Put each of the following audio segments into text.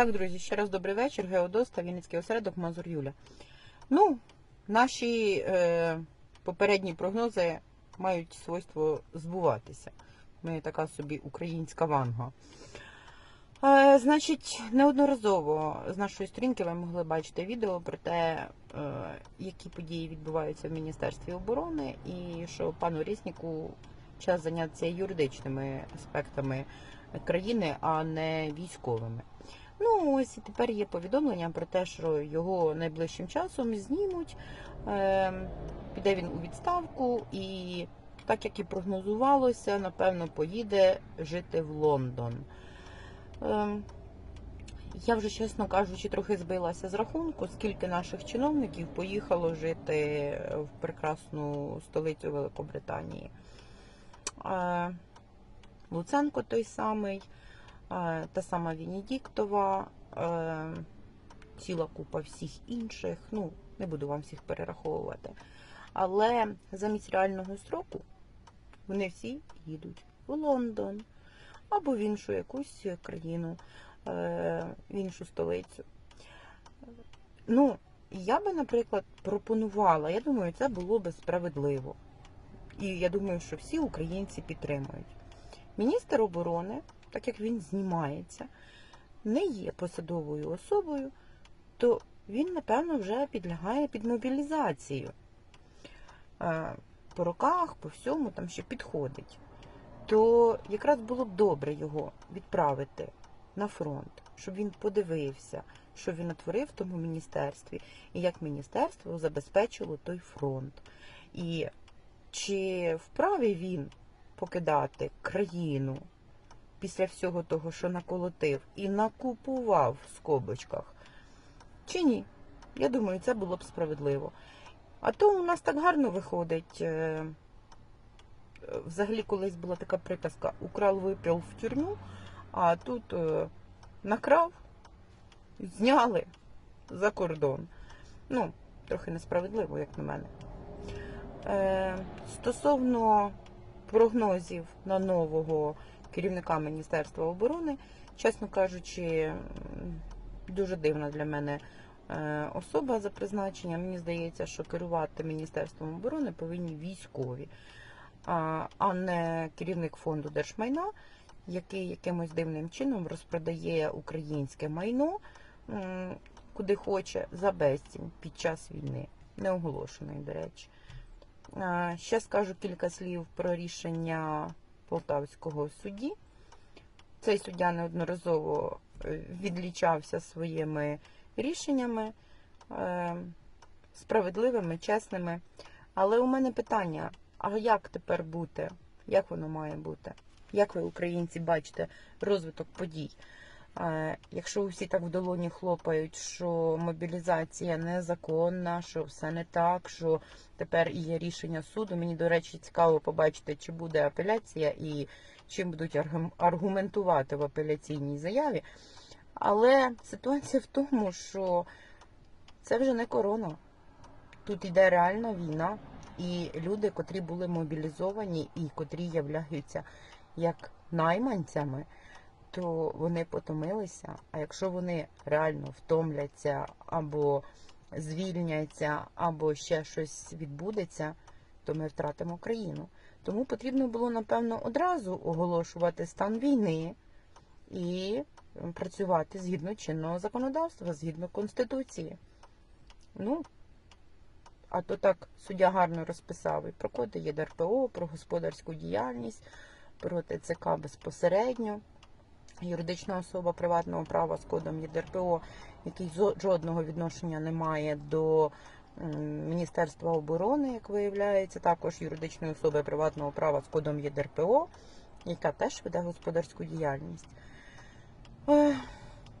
Так, друзі, ще раз добрий вечір. Геодоста, Вінницький осередок, Мазур Юля. Ну, наші е, попередні прогнози мають свойство збуватися. Ми така собі українська ванга. Е, значить, неодноразово з нашої сторінки ви могли бачити відео про те, е, які події відбуваються в Міністерстві оборони, і що пану Рісніку час зайнятися юридичними аспектами країни, а не військовими. Ну, ось і тепер є повідомлення про те, що його найближчим часом знімуть. Е, піде він у відставку, і так як і прогнозувалося, напевно, поїде жити в Лондон. Е, я вже, чесно кажучи, трохи збилася з рахунку, скільки наших чиновників поїхало жити в прекрасну столицю Великобританії. Е, Луценко той самий, та сама Венедіктова, е, ціла купа всіх інших. Ну, не буду вам всіх перераховувати. Але замість реального строку вони всі їдуть в Лондон або в іншу якусь країну, е, в іншу столицю. Ну, я би, наприклад, пропонувала, я думаю, це було би справедливо. І я думаю, що всі українці підтримують. Міністр оборони, так як він знімається, не є посадовою особою, то він, напевно, вже підлягає під мобілізацію. Е, По роках, по всьому там ще підходить. То якраз було б добре його відправити на фронт, щоб він подивився, що він натворив в тому міністерстві, і як міністерство забезпечило той фронт. І чи вправі він покидати країну після всього того, що наколотив і накупував в скобочках? Чи ні? Я думаю, це було б справедливо. А то у нас так гарно виходить. е, Взагалі, колись була така приказка Украл випрял в тюрму, а тут е, накрав, зняли за кордон. Ну, трохи несправедливо, як на мене. Е, Стосовно прогнозів на нового керівника Міністерства оборони, чесно кажучи, дуже дивна для мене е, особа за призначенням. Мені здається, що керувати Міністерством оборони повинні військові, а не керівник фонду держмайна, який якимось дивним чином розпродає українське майно куди хоче за безцінь під час війни, неоголошеної, до речі. Ще скажу кілька слів про рішення Полтавського судді. Цей суддя неодноразово е, відлічався своїми рішеннями е, справедливими, чесними. Але у мене питання: а як тепер бути? Як воно має бути? Як ви, українці, бачите розвиток подій? Якщо всі так в долоні хлопають, що мобілізація незаконна, що все не так, що тепер є рішення суду. Мені, до речі, цікаво побачити, чи буде апеляція і чим будуть аргументувати в апеляційній заяві. Але ситуація в тому, що це вже не корона. Тут йде реальна війна, і люди, котрі були мобілізовані і котрі являються як найманцями, то вони потомилися. А якщо вони реально втомляться або звільняться, або ще щось відбудеться, то ми втратимо країну. Тому потрібно було, напевно, одразу оголошувати стан війни і працювати згідно чинного законодавства, згідно Конституції. Ну, а то так суддя гарно розписав і про коди ЄДРПО, про господарську діяльність, про ТЦК безпосередньо. Юридична особа приватного права з кодом ЄДРПО, який жодного відношення не має до Міністерства оборони, як виявляється, також юридичної особи приватного права з кодом ЄДРПО, яка теж веде господарську діяльність.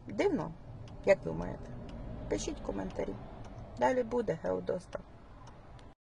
Дивно, як думаєте? Пишіть коментарі. Далі буде Геодоста.